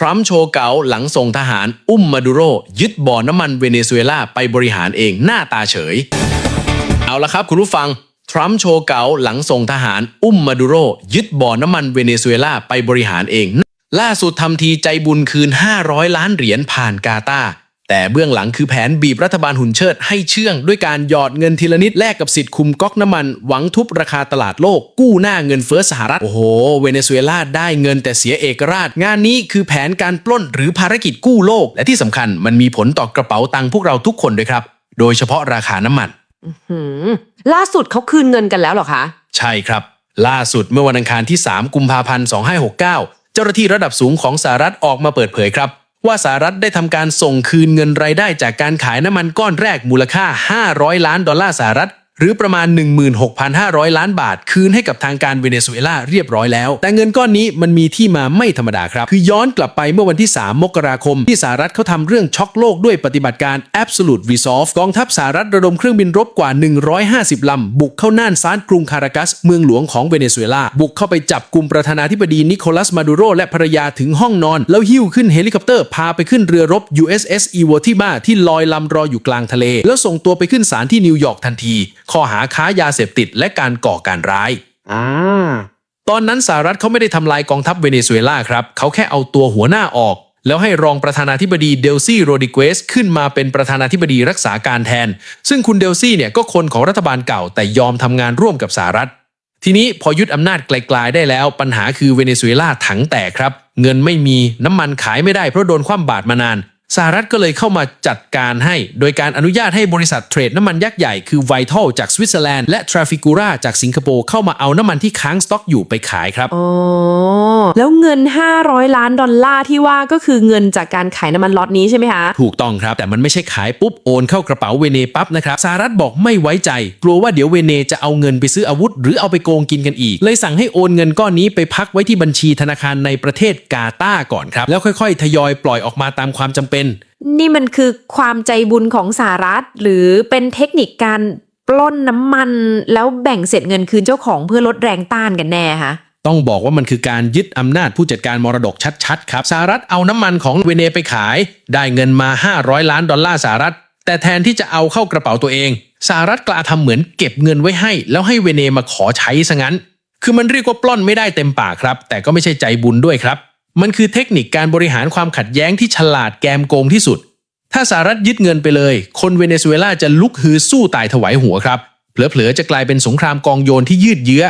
ทรัมป์โชว์เก๋าหลังส่งทหารอุ้มมาดูโร ยึดบ่อน้ำมันเวเนซุเอลาไปบริหารเองหน้าตาเฉย เอาละครับคุณผู้ฟัง ทรัมป์โชว์เก๋าหลังส่งทหารอุ้มมาดูโร ยึดบ่อน้ำมันเวเนซุเอลาไปบริหารเอง ล่าสุดทำทีใจบุญคืน 500 ล้านเหรียญผ่านกาตา แต่เบื้องหลังคือแผนบีบรัฐบาลหุ่นเชิดให้เชื่อง ด้วยการหยอดเงินทีละนิดแลกกับสิทธิ์คุมก๊อกน้ำมัน หวังทุบราคาตลาดโลก กู้หน้าเงินเฟ้อสหรัฐ โอ้โห เวเนซุเอลาได้เงินแต่เสียเอกราช งานนี้คือแผนการปล้นหรือภารกิจกู้โลก และที่สำคัญมันมีผลต่อกระเป๋าตังค์พวกเราทุกคนด้วยครับ โดยเฉพาะราคาน้ำมันหืมล่าสุดเขาคืนเงินกันแล้วเหรอคะ ใช่ครับ ล่าสุดเมื่อวันอังคารที่ 3 กุมภาพันธ์ 2569 เจ้าหน้าที่ระดับสูงของสหรัฐออกมาเปิดเผยครับ ว่าสหรัฐได้ทำการส่งคืนเงินรายได้จากการขายน้ำมันก้อนแรกมูลค่า 500 ล้านดอลลาร์สหรัฐ หรือประมาณ 16,500 ล้านบาท คืนให้กับทางการเวเนซุเอลาเรียบร้อยแล้ว แต่เงินก้อนนี้มันมีที่มาไม่ธรรมดาครับ คือย้อนกลับไปเมื่อวันที่ 3 มกราคม ที่สหรัฐเขาทำเรื่องช็อกโลกด้วยปฏิบัติการ Absolute Resolve กองทัพสหรัฐระดมเครื่องบินรบกว่า 150 ลำ บุกเข้าน่านซานกรุงคารากัส เมืองหลวงของเวเนซุเอลาบุกเข้าไปจับกลุ่มประธานาธิบดีนิโคลัสมาดูโรและภรรยาถึงห้องนอน แล้วหิ้วขึ้นเฮลิคอปเตอร์พาไปขึ้นเรือรบ USS Iwo Jima ที่ลอยลำรออยู่กลางทะเล แล้วส่งตัวไปขึ้นศาลที่นิวยอร์กทันทีข้อหาค้ายาเสพติดและการก่อการร้ายอ่าตอนนั้นสหรัฐเขาไม่ได้ทำลายกองทัพเวเนซุเอลาครับ เขาแค่เอาตัวหัวหน้าออก แล้วให้รองประธานาธิบดีเดลซี่โรดิเกสขึ้นมาเป็นประธานาธิบดีรักษาการแทน ซึ่งคุณเดลซี่เนี่ยก็คนของรัฐบาลเก่า แต่ยอมทำงานร่วมกับสหรัฐ ทีนี้พอยึดอำนาจไกลๆได้แล้ว ปัญหาคือเวเนซุเอลาถังแตกครับ เงินไม่มีน้ำมันขายไม่ได้เพราะโดนคว่ำบาตรมานาน สหรัฐก็เลยเข้ามาจัดการให้ โดยการอนุญาตให้บริษัทเทรดน้ำมันยักษ์ใหญ่คือ Vital จากสวิตเซอร์แลนด์และ Trafigura จากสิงคโปร์เข้ามาเอาน้ำมันที่ค้างสต็อกอยู่ไปขายครับ อ๋อ แล้วเงิน 500 ล้านดอลลาร์ที่ว่าก็คือเงินจากการขายน้ำมันล็อตนี้ใช่ไหมคะ ถูกต้องครับ แต่มันไม่ใช่ขายปุ๊บโอนเข้ากระเป๋าเวเนปั๊บนะครับสหรัฐบอกไม่ไว้ใจ กลัวว่าเดี๋ยวเวเนจะเอาเงินไปซื้ออาวุธ หรือเอาไปโกงกินกันอีก เลยสั่งให้โอนเงินก้อนนี้ไปพักไว้ที่บัญชีธนาคารในประเทศกาตาร์ก่อนครับแล้วค่อยๆ ทยอยปล่อยออกมาตามความจำเป็นนี่มันคือความใจบุญของสหรัฐ หรือเป็นเทคนิคการปล้นน้ำมันแล้วแบ่งเสร็จเงินคืนเจ้าของเพื่อลดแรงต้านกันแน่คะต้องบอกว่ามันคือการยึดอำนาจผู้จัดการมรดกชัดๆครับสหรัฐเอาน้ำมันของเวเนไปขาย ได้เงินมา 500 ล้านดอลลาร์สหรัฐ แต่แทนที่จะเอาเข้ากระเป๋าตัวเองสหรัฐกล้าทำเหมือนเก็บเงินไว้ให้ แล้วให้เวเนมาขอใช้ซะงั้น คือมันเรียกว่าปล้นไม่ได้เต็มปากครับ แต่ก็ไม่ใช่ใจบุญด้วยครับ มันคือเทคนิคการบริหารความขัดแย้งที่ฉลาดแกมโกงที่สุด ถ้าสหรัฐยึดเงินไปเลย คนเวเนซุเอลาจะลุกฮือสู้ตายถวายหัวครับเผลอๆจะกลายเป็นสงครามกองโยนที่ยืดเยื้อ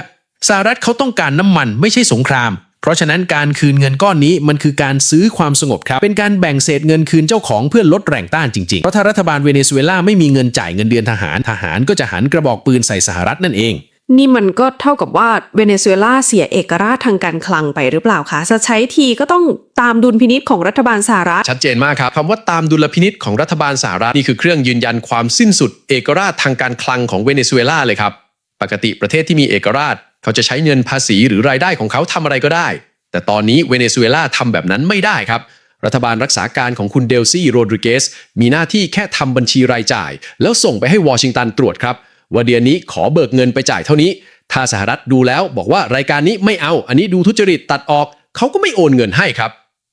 สหรัฐเขาต้องการน้ำมันไม่ใช่สงคราม เพราะฉะนั้นการคืนเงินก้อนนี้มันคือการซื้อความสงบครับ เป็นการแบ่งเศษเงินคืนเจ้าของเพื่อลดแรงต้านจริงๆ เพราะถ้ารัฐบาลเวเนซุเอลาไม่มีเงินจ่ายเงินเดือนทหาร ทหารก็จะหันกระบอกปืนใส่สหรัฐนั่นเอง นี่มันก็เท่ากับว่าเวเนซุเอลาเสียเอกราชทางการคลังไปหรือเปล่าคะ จะใช้ทีก็ต้องตามดุลพินิษของรัฐบาลสหรัฐ ชัดเจนมากครับคำว่าตามดุลพินิษของรัฐบาลสหรัฐนี่คือเครื่องยืนยันความสิ้นสุดเอกราชทางการคลังของเวเนซุเอลาเลยครับ ปกติประเทศที่มีเอกราช เขาจะใช้เงินภาษีหรือรายได้ของเขาทำอะไรก็ได้ แต่ตอนนี้เวเนซุเอลาทำแบบนั้นไม่ได้ครับรัฐบาลรักษาการของคุณเดลซี่โรดริเกสมีหน้าที่แค่ทำบัญชีรายจ่าย แล้วส่งไปให้วอชิงตันตรวจครับ ว่าเดือนนี้ขอเบิกเงินไปจ่ายเท่านี้ ถ้าสหรัฐดูแล้วบอกว่ารายการนี้ไม่เอา อันนี้ดูทุจริตตัดออก เขาก็ไม่โอนเงินให้ครับ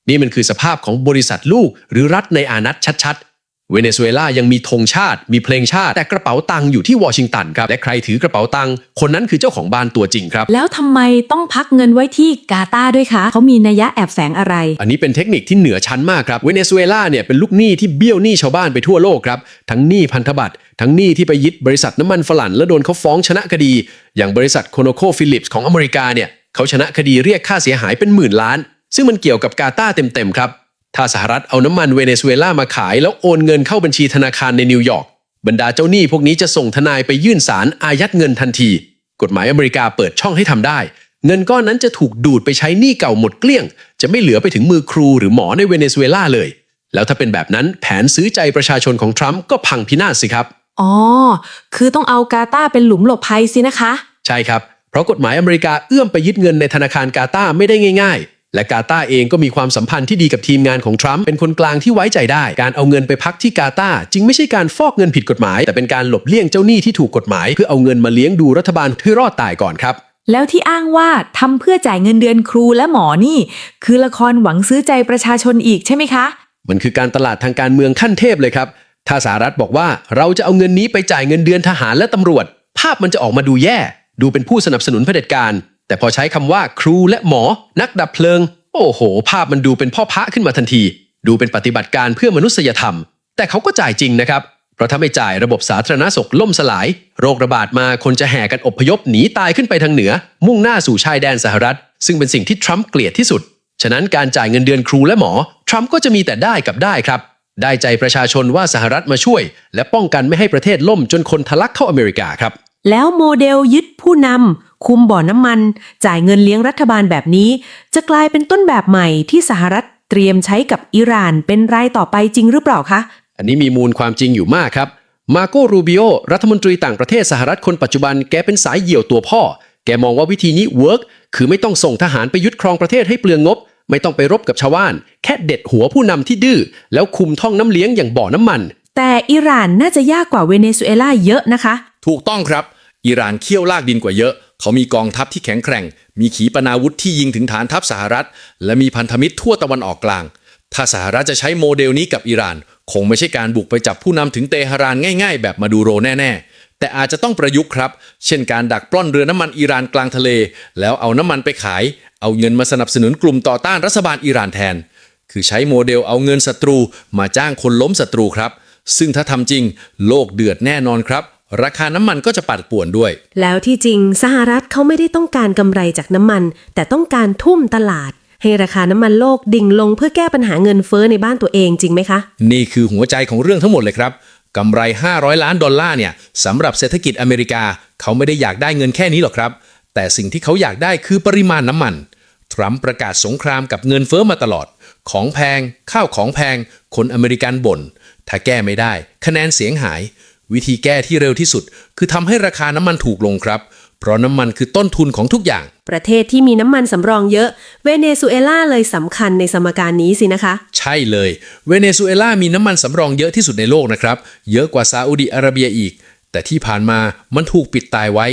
นี่มันคือสภาพของบริษัทลูกหรือรัฐในอานัตชัดๆ เวเนซุเอลายังมีธงชาติ มีเพลงชาติ แต่กระเป๋าตังค์อยู่ที่วอชิงตันครับและใครถือกระเป๋าตังค์คนนั้นคือเจ้าของบ้านตัวจริงครับ แล้วทำไมต้องพักเงินไว้ที่กาตาร์ด้วยคะเขามีนัยยะแอบแฝงอะไร อันนี้เป็นเทคนิคที่เหนือชั้นมากครับเวเนซุเอลาเนี่ยเป็นลูกหนี้ที่เบี้ยวหนี้ชาวบ้านไปทั่วโลกครับทั้งหนี้พันธบัตรทั้งหนี้ที่ไปยึดบริษัทน้ำมันฝรั่งแล้วโดนเขาฟ้องชนะคดี อย่างบริษัทโคโนโคฟิลิปส์ของอเมริกาเนี่ยเขาชนะคดีเรียกค่าเสียหายเป็นหมื่นล้าน ซึ่งมันเกี่ยวกับกาตาร์เต็มๆครับ ถ้าสหรัฐเอาน้ำมันเวเนซุเอลามาขาย แล้วโอนเงินเข้าบัญชีธนาคารในนิวยอร์กบรรดาเจ้าหนี้พวกนี้จะส่งทนายไปยื่นศาลอายัดเงินทันที กฎหมายอเมริกาเปิดช่องให้ทำได้ เงินก้อนนั้นจะถูกดูดไปใช้หนี้เก่าหมดเกลี้ยง จะไม่เหลือไปถึงมือครูหรือหมอในเวเนซุเอลาเลย แล้วถ้าเป็นแบบนั้นแผนซื้อใจประชาชนของทรัมป์ก็พังพินาศสิครับอ๋อ คือต้องเอากาตาร์เป็นหลุมหลบภัยสินะคะ ใช่ครับ เพราะกฎหมายอเมริกาเอื้อมไปยึดเงินในธนาคารกาตาร์ไม่ได้ง่ายๆ และกาตาร์เองก็มีความสัมพันธ์ที่ดีกับทีมงานของทรัมป์เป็นคนกลางที่ไว้ใจได้ การเอาเงินไปพักที่กาตาร์จึงไม่ใช่การฟอกเงินผิดกฎหมาย แต่เป็นการหลบเลี่ยงเจ้าหนี้ที่ถูกกฎหมาย เพื่อเอาเงินมาเลี้ยงดูรัฐบาลให้รอดตายก่อนครับ แล้วที่อ้างว่าทำเพื่อจ่ายเงินเดือนครูและหมอนี่ คือละครหวังซื้อใจประชาชนอีกใช่ไหมคะ มันคือการตลาดทางการเมืองขั้นเทพเลยครับถ้าสหรัฐบอกว่าเราจะเอาเงินนี้ไปจ่ายเงินเดือนทหารและตำรวจ ภาพมันจะออกมาดูแย่ ดูเป็นผู้สนับสนุนเผด็จการ แต่พอใช้คำว่าครูและหมอ นักดับเพลิง โอ้โห ภาพมันดูเป็นพ่อพระขึ้นมาทันที ดูเป็นปฏิบัติการเพื่อมนุษยธรรม แต่เขาก็จ่ายจริงนะครับ เพราะถ้าไม่จ่ายระบบสาธารณสุขล่มสลาย โรคระบาดมาคนจะแห่กันอพยพหนีตายขึ้นไปทางเหนือ มุ่งหน้าสู่ชายแดนสหรัฐ ซึ่งเป็นสิ่งที่ทรัมป์เกลียดที่สุด ฉะนั้นการจ่ายเงินเดือนครูและหมอ ทรัมป์ก็จะมีแต่ได้กับได้ครับ ได้ใจประชาชนว่าสหรัฐมาช่วย และป้องกันไม่ให้ประเทศล่มจนคนทะลักเข้าอเมริกาครับ แล้วโมเดลยึดผู้นำคุมบ่อน้ำมัน จ่ายเงินเลี้ยงรัฐบาลแบบนี้ จะกลายเป็นต้นแบบใหม่ที่สหรัฐเตรียมใช้กับอิหร่านเป็นรายต่อไปจริงหรือเปล่าคะ อันนี้มีมูลความจริงอยู่มากครับ มาโกรูบิโอรัฐมนตรีต่างประเทศสหรัฐคนปัจจุบันแกเป็นสายเหี่ยวตัวพ่อ แกมองว่าวิธีนี้เวิร์กคือไม่ต้องส่งทหารไปยึดครองประเทศให้เปลืองงบ ไม่ต้องไปรบกับชาวบ้าน แค่เด็ดหัวผู้นำที่ดื้อแล้วคุมท่องน้ำเลี้ยงอย่างบ่อน้ำมัน แต่อิหร่านน่าจะยากกว่าเวเนซุเอลาเยอะนะคะ ถูกต้องครับ อิหร่านเคี่ยวลากดินกว่าเยอะ เขามีกองทัพที่แข็งแกร่ง มีขีปนาวุธที่ยิงถึงฐานทัพสหรัฐ และมีพันธมิตรทั่วตะวันออกกลาง ถ้าสหรัฐจะใช้โมเดลนี้กับอิหร่าน คงไม่ใช่การบุกไปจับผู้นำถึงเตหะรานง่าย ๆ แบบมาดูโรแน่ ๆแต่อาจจะต้องประยุกต์ครับ เช่นการดักปล้นเรือน้ำมันอิหร่านกลางทะเล แล้วเอาน้ำมันไปขาย เอาเงินมาสนับสนุนกลุ่มต่อต้านรัฐบาลอิหร่านแทน คือใช้โมเดลเอาเงินศัตรู มาจ้างคนล้มศัตรูครับ ซึ่งถ้าทำจริง โลกเดือดแน่นอนครับ ราคาน้ำมันก็จะปัดป่วนด้วย แล้วที่จริงสหรัฐเขาไม่ได้ต้องการกำไรจากน้ำมัน แต่ต้องการทุ่มตลาด ให้ราคาน้ำมันโลกดิ่งลงเพื่อแก้ปัญหาเงินเฟ้อในบ้านตัวเองจริงไหมคะ นี่คือหัวใจของเรื่องทั้งหมดเลยครับกำไร 500 ล้านดอลลาร์เนี่ยสำหรับเศรษฐกิจอเมริกา เขาไม่ได้อยากได้เงินแค่นี้หรอกครับ แต่สิ่งที่เขาอยากได้คือปริมาณน้ำมัน ทรัมป์ประกาศสงครามกับเงินเฟ้อมาตลอด ของแพง ข้าวของแพง คนอเมริกันบ่นถ้าแก้ไม่ได้ คะแนนเสียงหาย วิธีแก้ที่เร็วที่สุด คือทำให้ราคาน้ำมันถูกลงครับ เพราะน้ำมันคือต้นทุนของทุกอย่าง ประเทศที่มีน้ำมันสำรองเยอะ เวเนซุเอลาเลยสำคัญในสมการนี้สินะคะ ใช่เลย เวเนซุเอลามีน้ำมันสำรองเยอะที่สุดในโลกนะครับ เยอะกว่าซาอุดิอาระเบียอีก แต่ที่ผ่านมามันถูกปิดตายไว้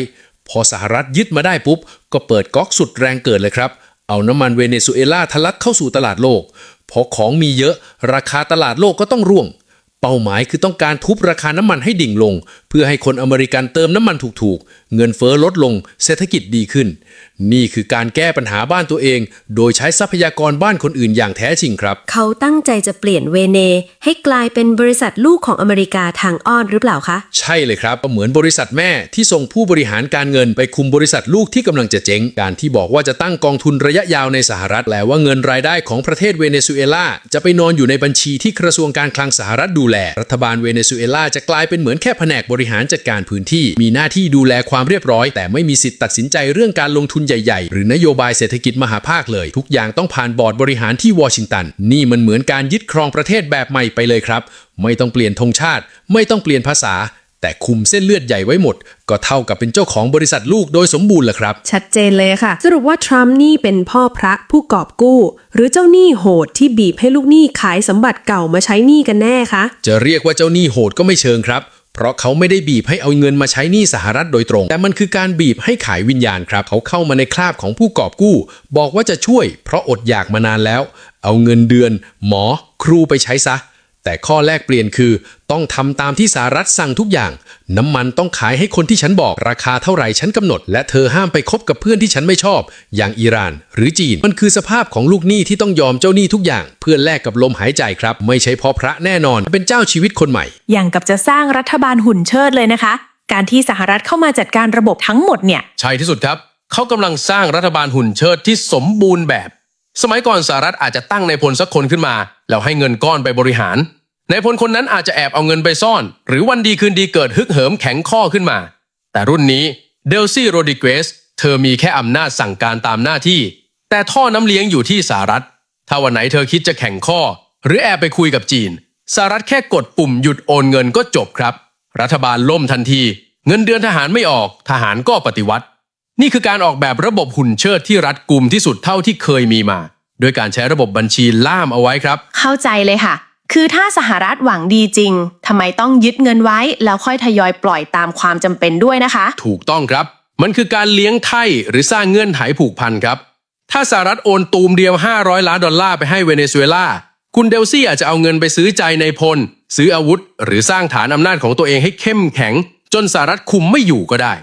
พอสหรัฐยึดมาได้ปุ๊บ ก็เปิดก๊อกสุดแรงเกิดเลยครับ เอาน้ำมันเวเนซุเอลาทะลักเข้าสู่ตลาดโลก พอของมีเยอะ ราคาตลาดโลกก็ต้องร่วง เป้าหมายคือต้องการทุบราคาน้ำมันให้ดิ่งลง พื่อให้คนอเมริกันเติมน้ำมันถูกๆ เงินเฟ้อลดลง เศรษฐกิจดีขึ้น นี่คือการแก้ปัญหาบ้านตัวเอง โดยใช้ทรัพยากรบ้านคนอื่นอย่างแท้จริงครับ เขาตั้งใจจะเปลี่ยนเวเน ให้กลายเป็นบริษัทลูกของอเมริกาทางอ้อนหรือเปล่าคะ ใช่เลยครับก็เหมือนบริษัทแม่ที่ส่งผู้บริหารการเงินไปคุมบริษัทลูกที่กำลังจะเจ๊ง การที่บอกว่าจะตั้งกองทุนระยะยาวในสหรัฐแปลว่าเงินรายได้ของประเทศเวเนซุเอลาจะไปนอนอยู่ในบัญชีที่กระทรวงการคลังสหรัฐดูแล รัฐบาลเวเนซุเอลาจะกลายเป็นเหมือนแค่แผนกบริหารจัดการพื้นที่ มีหน้าที่ดูแลความเรียบร้อย แต่ไม่มีสิทธิ์ตัดสินใจเรื่องการลงทุนใหญ่ ๆ หรือนโยบายเศรษฐกิจมหาภาคเลย ทุกอย่างต้องผ่านบอร์ดบริหารที่วอชิงตัน นี่มันเหมือนการยึดครองประเทศแบบใหม่ไปเลยครับ ไม่ต้องเปลี่ยนธงชาติ ไม่ต้องเปลี่ยนภาษาแต่คุมเส้นเลือดใหญ่ไว้หมด ก็เท่ากับเป็นเจ้าของบริษัทลูกโดยสมบูรณ์แหละครับ ชัดเจนเลยค่ะ สรุปว่าทรัมป์นี่เป็นพ่อพระผู้กอบกู้ หรือเจ้าหนี้โหดที่บีบให้ลูกหนี้ขายสมบัติเก่ามาใช้หนี้กันแน่คะ จะเรียกว่าเจ้าหนี้โหดก็ไม่เชิงครับ เพราะเขาไม่ได้บีบให้เอาเงินมาใช้หนี้สหรัฐโดยตรง แต่มันคือการบีบให้ขายวิญญาณครับ เขาเข้ามาในคราบของผู้กอบกู้ บอกว่าจะช่วย เพราะอดอยากมานานแล้ว เอาเงินเดือน หมอ ครูไปใช้ซะ แต่ข้อแรกเปลี่ยนคือ ต้องทำตามที่สหรัฐสั่งทุกอย่าง น้ำมันต้องขายให้คนที่ฉันบอกราคาเท่าไหร่ฉันกำหนด และเธอห้ามไปคบกับเพื่อนที่ฉันไม่ชอบ อย่างอิหร่าน หรือจีนมันคือสภาพของลูกหนี้ที่ต้องยอมเจ้าหนี้ทุกอย่าง เพื่อแลกกับลมหายใจครับ ไม่ใช่เพราะพระแน่นอน เป็นเจ้าชีวิตคนใหม่ อย่างกับจะสร้างรัฐบาลหุ่นเชิดเลยนะคะ การที่สหรัฐเข้ามาจัดการระบบทั้งหมดเนี่ยใช่ที่สุดครับเขากำลังสร้างรัฐบาลหุ่นเชิดที่สมบูรณ์แบบ สมัยก่อนสหรัฐอาจจะตั้งในายพลสักคนขึ้นมาแล้วให้เงินก้อนไปบริหารนายพลคนนั้นอาจจะแอบเอาเงินไปซ่อน หรือวันดีคืนดีเกิดฮึกเหิมแข็งข้อขึ้นมา แต่รุ่นนี้เดลซี่โรดิเกสเธอมีแค่อำนาจสั่งการตามหน้าที่ แต่ท่อน้ำเลี้ยงอยู่ที่สหรัฐ ถ้าวันไหนเธอคิดจะแข่งข้อ หรือแอบไปคุยกับจีนสหรัฐแค่กดปุ่มหยุดโอนเงินก็จบครับ รัฐบาลล่มทันที เงินเดือนทหารไม่ออกทหารก็ปฏิวัติ นี่คือการออกแบบระบบหุ่นเชิดที่รัดกุมที่สุดเท่าที่เคยมีมา โดยการใช้ระบบบัญชีล่ามเอาไว้ครับ เข้าใจเลยค่ะ คือถ้าสหรัฐหวังดีจริงทำไมต้องยึดเงินไว้ แล้วค่อยทยอยปล่อยตามความจำเป็นด้วยนะคะ ถูกต้องครับ มันคือการเลี้ยงไข่หรือสร้างเงื่อนไขผูกพันครับ ถ้าสหรัฐโอนตูมเดียว 500 ล้านดอลลาร์ไปให้เวเนซุเอลาคุณเดลซี่อาจจะเอาเงินไปซื้อใจในพล ซื้ออาวุธ หรือสร้างฐานอำนาจของตัวเองให้เข้มแข็ง จนสหรัฐคุมไม่อยู่ก็ได้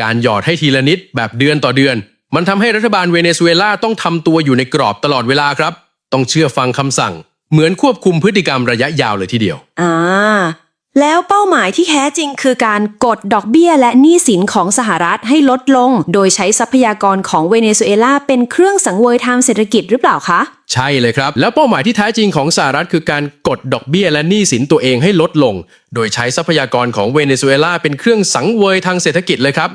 การหยอดให้ทีละนิดแบบเดือนต่อเดือน มันทำให้รัฐบาลเวเนซุเอลาต้องทำตัวอยู่ในกรอบตลอดเวลาครับ ต้องเชื่อฟังคำสั่ง เหมือนควบคุมพฤติกรรมระยะยาวเลยทีเดียว อ่า แล้วเป้าหมายที่แท้จริงคือการกดดอกเบี้ยและหนี้สินของสหรัฐให้ลดลง โดยใช้ทรัพยากรของเวเนซุเอลาเป็นเครื่องสังเวยทางเศรษฐกิจหรือเปล่าคะ ใช่เลยครับ แล้วเป้าหมายที่แท้จริงของสหรัฐคือการกดดอกเบี้ยและหนี้สินตัวเองให้ลดลง โดยใช้ทรัพยากรของเวเนซุเอลาเป็นเครื่องสังเวยทางเศรษฐกิจเลยครับ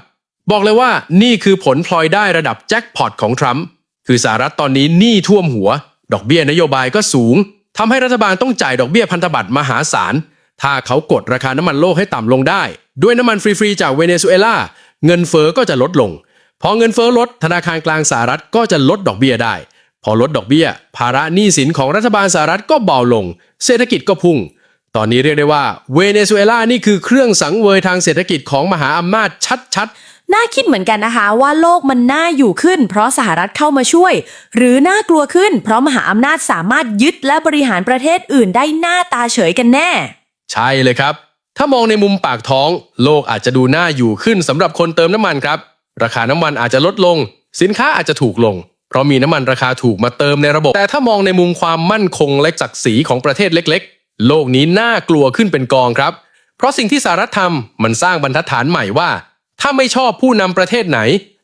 บอกเลยว่านี่คือผลพลอยได้ระดับแจ็คพอตของทรัมป์คือสหรัฐตอนนี้หนี้ท่วมหัว ดอกเบี้ยนโยบายก็สูงทำให้รัฐบาลต้องจ่ายดอกเบี้ยพันธบัตรมหาศาล ถ้าเขากดราคาน้ำมันโลกให้ต่ำลงได้ ด้วยน้ำมันฟรีๆจากเวเนซุเอลาเงินเฟอ้อก็จะลดลง พอเงินเฟ้อลดธนาคารกลางสหรัฐก็จะลดดอกเบี้ยได้ พอลดดอกเบี้ย ภาระหนี้สินของรัฐบาลสหรัฐก็เบาลง เศรษฐกิจก็พุ่ง ตอนนี้เรียกได้ว่าเวเนซุเอลานี่คือเครื่องสังเวยทางเศรษฐกิจของมหาอำนาจชัดๆน่าคิดเหมือนกันนะคะว่าโลกมันน่าอยู่ขึ้น เพราะสหรัฐเข้ามาช่วย หรือน่ากลัวขึ้น เพราะมหาอำนาจสามารถยึดและบริหารประเทศอื่นได้หน้าตาเฉยกันแน่ ใช่เลยครับ ถ้ามองในมุมปากท้อง โลกอาจจะดูน่าอยู่ขึ้นสำหรับคนเติมน้ำมันครับ ราคาน้ำมันอาจจะลดลง สินค้าอาจจะถูกลง เพราะมีน้ำมันราคาถูกมาเติมในระบบ แต่ถ้ามองในมุมความมั่นคงและศักดิ์ศรีของประเทศเล็ก ๆ โลกนี้น่ากลัวขึ้นเป็นกองครับ เพราะสิ่งที่สหรัฐทำมันสร้างบรรทัดฐานใหม่ว่า ถ้าไม่ชอบผู้นำประเทศไหน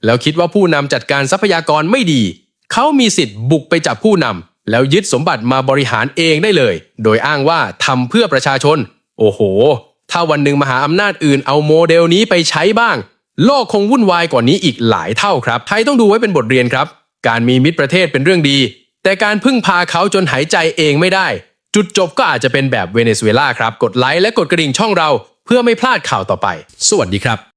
แล้วคิดว่าผู้นำจัดการทรัพยากรไม่ดี เขามีสิทธิ์บุกไปจับผู้นำ แล้วยึดสมบัติมาบริหารเองได้เลย โดยอ้างว่าทำเพื่อประชาชน โอ้โห ถ้าวันหนึ่งมหาอำนาจอื่นเอาโมเดลนี้ไปใช้บ้าง โลกคงวุ่นวายกว่านี้อีกหลายเท่าครับไทยต้องดูไว้เป็นบทเรียนครับ การมีมิตรประเทศเป็นเรื่องดี แต่การพึ่งพาเขาจนหายใจเองไม่ได้ จุดจบก็อาจจะเป็นแบบเวเนซุเอลาครับ กดไลค์และกดกระดิ่งช่องเรา เพื่อไม่พลาดข่าวต่อไป สวัสดีครับ